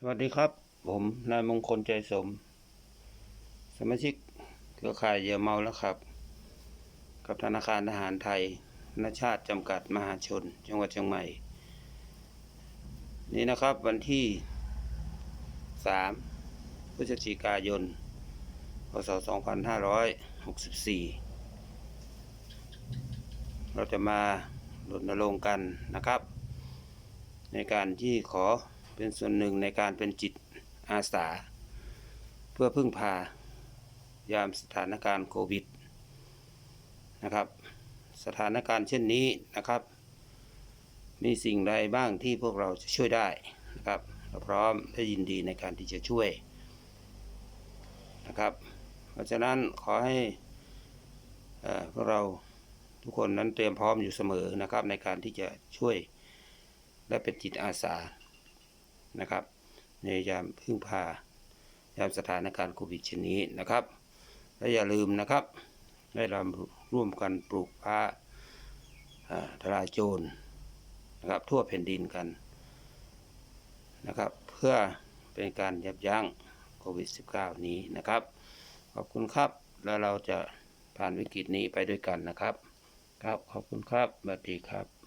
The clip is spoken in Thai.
สวัสดีครับ ผมนายมงคลใจสม สมาชิกเครือข่ายเยื่อเมาแล้วครับ กับธนาคารทหารไทยนชาติจำกัดมหาชน จังหวัดเชียงใหม่ นี่นะครับวันที่ 3 พฤศจิกายน พศ 2564 เราจะมารณรงค์กันนะครับ ในการที่ขอ เป็นส่วนหนึ่งในการเป็นจิตอาสา เพื่อพึ่งพายามสถานการณ์โควิดนะครับ สถานการณ์เช่นนี้นะครับ มีสิ่งใดบ้างที่พวกเราจะช่วยได้นะครับเราพร้อมและยินดีในการที่จะช่วยนะครับ เพราะฉะนั้นขอให้เอ่อพวกเราทุกคนนั้นเตรียมพร้อมอยู่เสมอนะครับในการที่จะช่วยและเป็นจิตอาสา นะครับ ในยามพึ่งพายามสถานการณ์โควิดเช่นนี้นะครับ และอย่าลืมนะครับได้เราร่วมกันปลูกผ้าอ่าทลายโจรนะครับทั่วแผ่นดินกันนะครับ เพื่อเป็นการยับยั้งโควิด -19 นี้นะครับ ขอบคุณครับแล้วเราจะผ่านวิกฤตนี้ไปด้วยกันนะครับ ครับขอบคุณครับสวัสดีครับ